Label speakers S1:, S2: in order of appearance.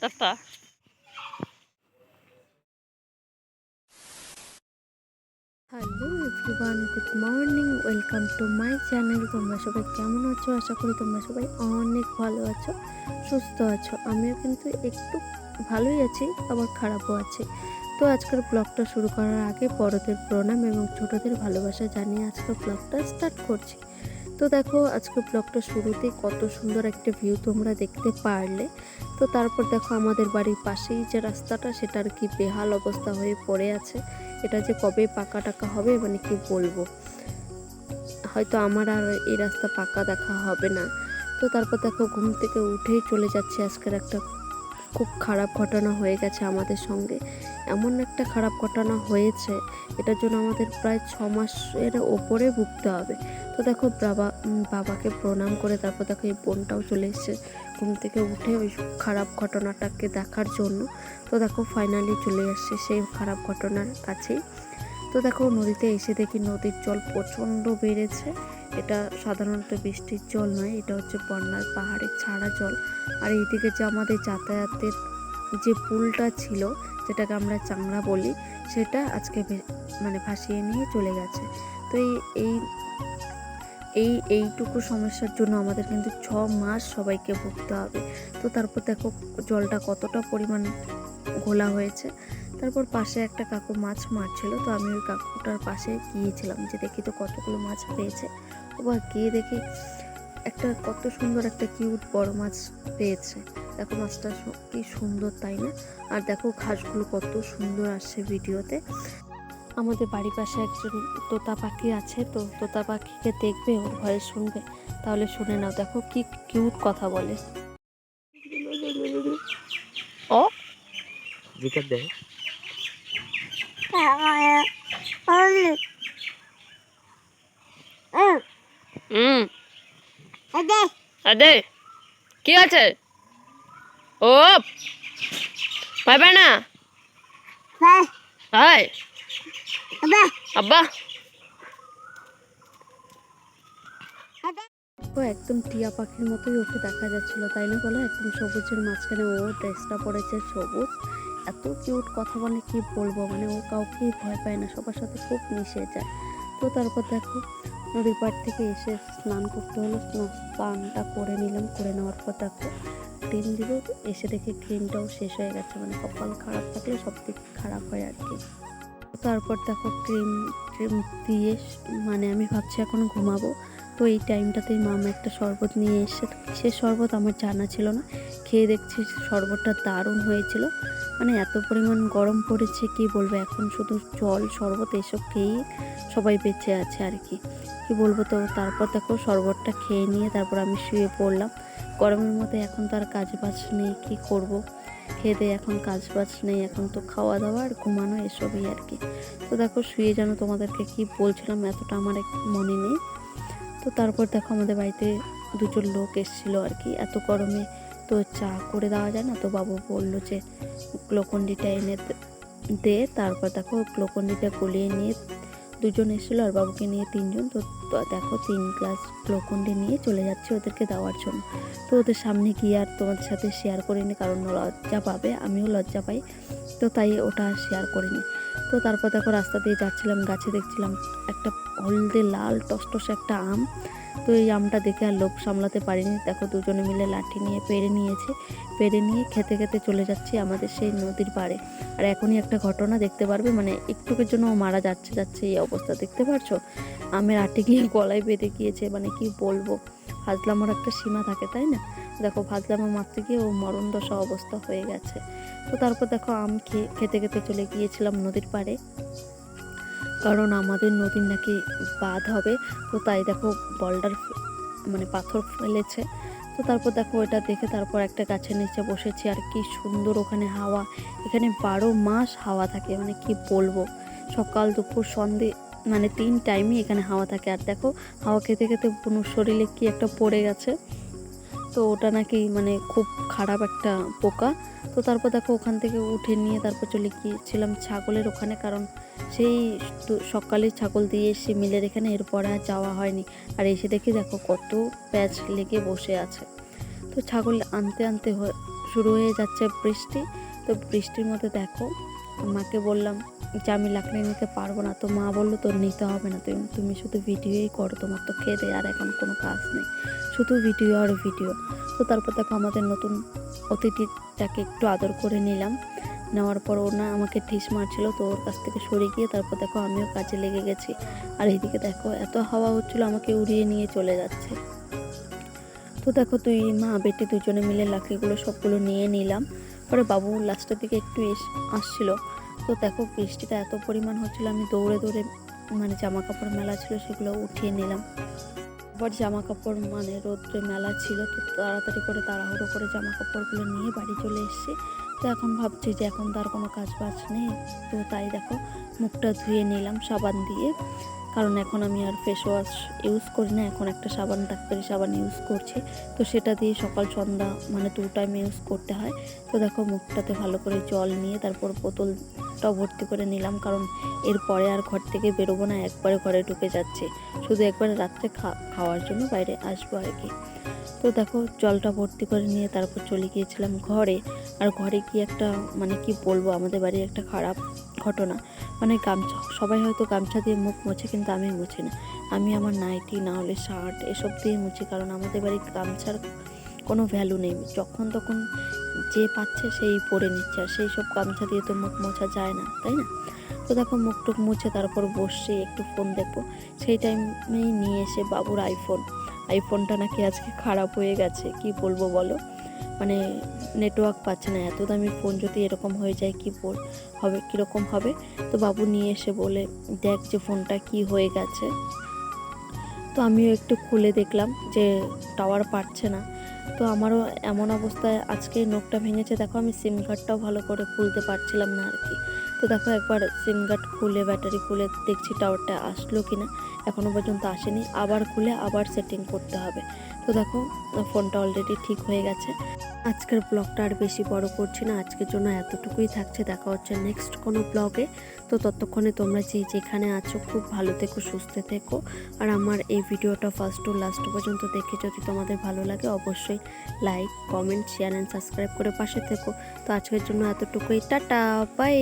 S1: Tata.
S2: Hello everyone good morning welcome to my channel. তোমরা সবাই কেমন আছো? আশা করি তোমরা সবাই অনেক ভালো আছো সুস্থ আছো। আমিও কিন্তু একটু ভালোই আছি আবার খারাপও আছি। তো আজকের ব্লগটা শুরু করার আগে বড়দের প্রণাম এবং ছোটদের ভালোবাসা জানিয়ে আজকের ব্লগটা স্টার্ট করছি। তো দেখো, আজকে ব্লগটা শুরুতেই কত সুন্দর একটা ভিউ তোমরা দেখতে পারলে। তো তারপর দেখো, আমাদের বাড়ির পাশেই যে রাস্তাটা সেটার কি বেহাল অবস্থা হয়ে পড়ে আছে। এটা যে কবে পাকা টাকা হবে মানে কি বলব? হয়তো আমার আর এই রাস্তা পাকা দেখা হবে না। তো তারপর দেখো, ঘুম থেকে উঠেই চলে যাচ্ছে আজকের একটা খুব খারাপ ঘটনা হয়ে গেছে আমাদের সঙ্গে। এমন একটা খারাপ ঘটনা হয়েছে, এটার জন্য আমাদের প্রায় ছ মাসের ওপরে ভুগতে হবে। তো দেখো, বাবা বাবাকে প্রণাম করে তারপর দেখো এই বোনটাও চলে এসেছে ঘুম থেকে উঠে ওই খারাপ ঘটনাটাকে দেখার জন্য। তো দেখো ফাইনালি চলে আসছে সেই খারাপ ঘটনার কাছেই। তো দেখো, নদীতে এসে দেখি নদীর জল প্রচণ্ড বেড়েছে। এটা সাধারণত বৃষ্টির জল নয়, এটা হচ্ছে বন্যার পাহাড়ের ছাড়া জল। আর এইদিকে যে আমাদের যাতায়াতের যে পুলটা ছিল, যেটাকে আমরা চাংড়া বলি, সেটা আজকে মানে ভাসিয়ে নিয়ে চলে গেছে। তো এই এই এই, এইটুকু সমস্যার জন্য আমাদের কিন্তু ছ মাস সবাইকে ভুগতে হবে। তো তারপর দেখো জলটা কতটা পরিমাণ ঘোলা হয়েছে। তারপর পাশে একটা কাকু মাছ মারছিল তো আমি ওই কাকুটার পাশে গিয়েছিলাম যে দেখি তো কতগুলো মাছ পেয়েছে। ওবার গিয়ে দেখি একটা কত সুন্দর একটা কিউট বড় মাছ পেয়েছে। দেখো মাছটা কি সুন্দর তাই না? আর দেখো ঘাসগুলো কত সুন্দর আসছে ভিডিওতে। আমাদের বাড়ির পাশে একজন তোতা পাখি আছে তো তোতা পাখিকে দেখবে ওর ভয়ে শুনবে। তাহলে শুনে নাও দেখো কি কিউট কথা বলে।
S1: ও?
S3: জিকার দে।
S1: হুম। আদে। কি আছে ও পাইবে না? হাই। আব্বা।
S2: ও একদম টিয়া পাখির মতোই ওকে দেখা যাচ্ছিল তাই না বলো? একদম সবুজের মাঝখানে ও ড্রেসটা পরেছে সবুজ। এত কিউট কথা বলে কি বলব? মানে ও কাউকেই ভয় পায় না, সবার সাথে খুব মিশে যায়। তো তারপর দেখো নদীর পাড় থেকে এসে স্নান করতে হলো, স্নান- স্নানটা করে নিলাম, করে নেওয়ার পর দেখো ক্রিম দিব এসে দেখে ক্রিমটাও শেষ হয়ে গেছে মানে কপাল খারাপ থাকলে সব দিক খারাপ হয় আর কি। তারপর দেখো ক্রিম ক্রিম দিয়ে মানে আমি ভাবছি এখন ঘুমাবো। তো এই টাইমটাতেই মামা একটা শরবত নিয়ে এসে, সে শরবত আমার জানা ছিল না। খেয়ে দেখছি শরবতটা দারুণ হয়েছিল। মানে এত পরিমাণ গরম পড়েছে, কি বলব? এখন শুধু জল, শরবত এসব খেয়েই সবাই বেঁচে আছে আর কি। কি বলব তো? তারপর দেখো শরবতটা খেয়ে নিয়ে তারপর আমি শুয়ে পড়লাম। গরমের মধ্যে এখন তো আর কাজ বাজ নেই, কি করব? খেয়ে এখন কাজ বাজ নেই, এখন তো খাওয়া দাওয়া আর ঘুমানো এসবই আর কি। তো দেখো শুয়ে যেন তোমাদেরকে কি বলছিলাম, এতটা আমার মনে নেই। তো তারপর দেখো আমাদের বাড়িতে দুজন লোক এসেছিল আর কি। এত গরমে তো চা করে দেওয়া যায় না, তো বাবু বলল যে গ্লোকন্ডিটা এনে দে- তারপর দেখো গ্লোকন্ডিটা গলিয়ে নিয়ে দুজন এসেছিল আর বাবুকে নিয়ে তিনজন। তো তো দেখো তিন গ্লাস গ্লোকন্ডি নিয়ে চলে যাচ্ছে ওদেরকে দেওয়ার জন্য। তো ওদের সামনে গিয়ে আর তোমাদের সাথে শেয়ার করিনি, কারণ লজ্জা পাবে, আমিও লজ্জা পাই। তো তাই ওটা শেয়ার করিনি। তো তারপর দেখো রাস্তা দিয়ে যাচ্ছিলাম, গাছে দেখছিলাম একটা হলদে লাল টসটসে একটা আম। তো এই আমটা দেখে আর লোভ সামলাতে পারিনি। দেখো দুজনে মিলে লাঠি নিয়ে পেরে নিয়েছে, পেরে নিয়ে খেতে খেতে চলে যাচ্ছি আমাদের সেই নদীর পাড়ে। আর এখনই একটা ঘটনা দেখতে পারবে মানে একটুকের জন্য মারা যাচ্ছে যাচ্ছে এই অবস্থা, দেখতে পারছ? আমের আটে গিয়ে গলায় বেঁধে গিয়েছে মানে কি বলব? ফাজলামোর একটা সীমা থাকে, তাই না? দেখো ফাজলামো মারতে গিয়ে ও মরণ দশা অবস্থা হয়ে গেছে। তো তারপর দেখো আম খেয়ে খেতে খেতে চলে গিয়েছিলাম নদীর পাড়ে। কারণ আমাদের নদীর নাকি বাঁধ হবে, তো তাই দেখো বল্ডার মানে পাথর ফেলেছে। তো তারপর দেখো ওটা দেখে তারপর একটা গাছের নিচে বসেছি, আর কি সুন্দর ওখানে হাওয়া। এখানে বারো মাস হাওয়া থাকে মানে কি বলব? সকাল, দুপুর, সন্ধে মানে তিন টাইমই এখানে হাওয়া থাকে। আর দেখো হাওয়া খেতে খেতে বুনুর শরীরে কি একটা পড়ে গেছে। তো ওটা নাকি মানে খুব খারাপ একটা পোকা। তো তারপর দেখো ওখান থেকে উঠে নিয়ে তারপর চলে গিয়েছিলাম ছাগলের ওখানে, কারণ সেই সকালে ছাগল দিয়ে এসে মিলের এখানে, এরপরে আর যাওয়া হয়নি। আর এসে দেখি দেখো কত প্যাচ লেগে বসে আছে। তো ছাগল আনতে আনতে শুরু হয়ে যাচ্ছে বৃষ্টি। তো বৃষ্টির মধ্যে দেখো, মাকে বললাম যে আমি লাকড়ি নিতে পারব না। তো মা বলল, তোর নিতে হবে না তুমি তুমি শুধু ভিডিওই করো, তোমার তো খেতে আর এখন কোনো কাজ নেই। শুধু ভিডিও আর ভিডিও। তো তারপর দেখো আমাদের নতুন অতিথিটাকে একটু আদর করে নিলাম। নেওয়ার পর ও না আমাকে ঠিস মারছিল, তো ওর কাছ থেকে সরে গিয়ে তারপর দেখো আমিও কাজে লেগে গেছি। আর এইদিকে দেখো, এত হাওয়া হচ্ছিল, আমাকে উড়িয়ে নিয়ে চলে যাচ্ছে। তো দেখো, তুই মা, বেটি দুজনে মিলে লাকড়িগুলো সবগুলো নিয়ে নিলাম। পরে বাবু লাস্টের দিকে একটু আসছিল। তো দেখো বৃষ্টিটা এত পরিমাণ হচ্ছিল, আমি দৌড়ে দৌড়ে মানে জামা কাপড় মেলা ছিল সেগুলো উঠিয়ে নিলাম। আবার জামা কাপড় মানে রোদ্রে মেলা ছিল, তো তাড়াতাড়ি করে তাড়াহুড়ো করে জামা কাপড়গুলো নিয়ে বাড়ি চলে এসেছি। তো এখন ভাবছি যে এখন তার কোনো কাজ বাজ নেই, তো তাই দেখো মুখটা ধুয়ে নিলাম সাবান দিয়ে। কারণ এখন আমি আর ফেস ওয়াশ ইউজ করি না, এখন একটা সাবান, ডাক্তারি সাবান ইউজ করছি। তো সেটা দিয়ে সকাল, সন্ধ্যা মানে দু টাইম ইউজ করতে হয়। তো দেখো মুখটাতে ভালো করে জল নিয়ে তারপর বোতলটা ভর্তি করে নিলাম, কারণ এরপরে আর ঘর থেকে বেরোবো না, একবারে ঘরে ঢুকে যাচ্ছে। শুধু একবারে রাত্রে খাওয়ার জন্য বাইরে আসব আর কি। তো দেখো জলটা ভর্তি করে নিয়ে তারপর চলে গিয়েছিলাম ঘরে। আর ঘরে কি একটা মানে কি বলব, আমাদের বাড়ির একটা খারাপ ঘটনা। মানে গামছা, সবাই হয়তো গামছা দিয়ে মুখ মোছে, কিন্তু আমি মুছি না। আমি আমার নাইটি না হলে শার্ট, এসব দিয়ে মুছি, কারণ আমাদের বাড়ির গামছার কোনো ভ্যালু নেই। যখন তখন যে পাচ্ছে সেই পরে নিচ্ছে, আর সেই সব গামছা দিয়ে তো মুখ মোছা যায় না, তাই না? তো দেখো মুখ টুক মুছে তারপর বসে একটু ফোন দেখব। সেই টাইমেই নিয়ে এসে বাবুর আইফোন আইফোনটা নাকি আজকে খারাপ হয়ে গেছে, কি বলব বলো? মানে নেটওয়ার্ক পাচ্ছে না। এত দামি ফোন যদি এরকম হয়ে যায় কি হবে, কীরকম হবে? তো বাবু নিয়ে এসে বলে, দেখ যে ফোনটা কি হয়ে গেছে। তো আমিও একটু খুলে দেখলাম যে টাওয়ার পাচ্ছে না। তো আমারও এমন অবস্থায় আজকে নোকটা ভেঙেছে, দেখো আমি সিম কার্ডটাও ভালো করে খুলতে পারছিলাম না আর কি। তো দেখো একবার সিম কার্ড খুলে ব্যাটারি খুলে দেখছি টাওয়ারটা আসলো কি না এখনও পর্যন্ত আসেনি। আবার খুলে, আবার সেটিং করতে হবে। তো দেখো, ফোনটা অলরেডি ঠিক হয়ে গেছে। আজকের ব্লগটা আর বেশি বড় করছি না, আজকের জন্য এতটুকুই থাকছে। দেখা হচ্ছে নেক্সট কোনো ব্লগে তো ততক্ষণে তোমরা যে যেখানে আছো খুব ভালো থেকো, সুস্থ থেকো। আর আমার এই ভিডিওটা ফার্স্ট টু লাস্ট পর্যন্ত দেখে যদি তোমাদের ভালো লাগে, অবশ্যই like comment share and subscribe করে পাশে থেকো। তো আজকের জন্য এতটুকুই। Tata bye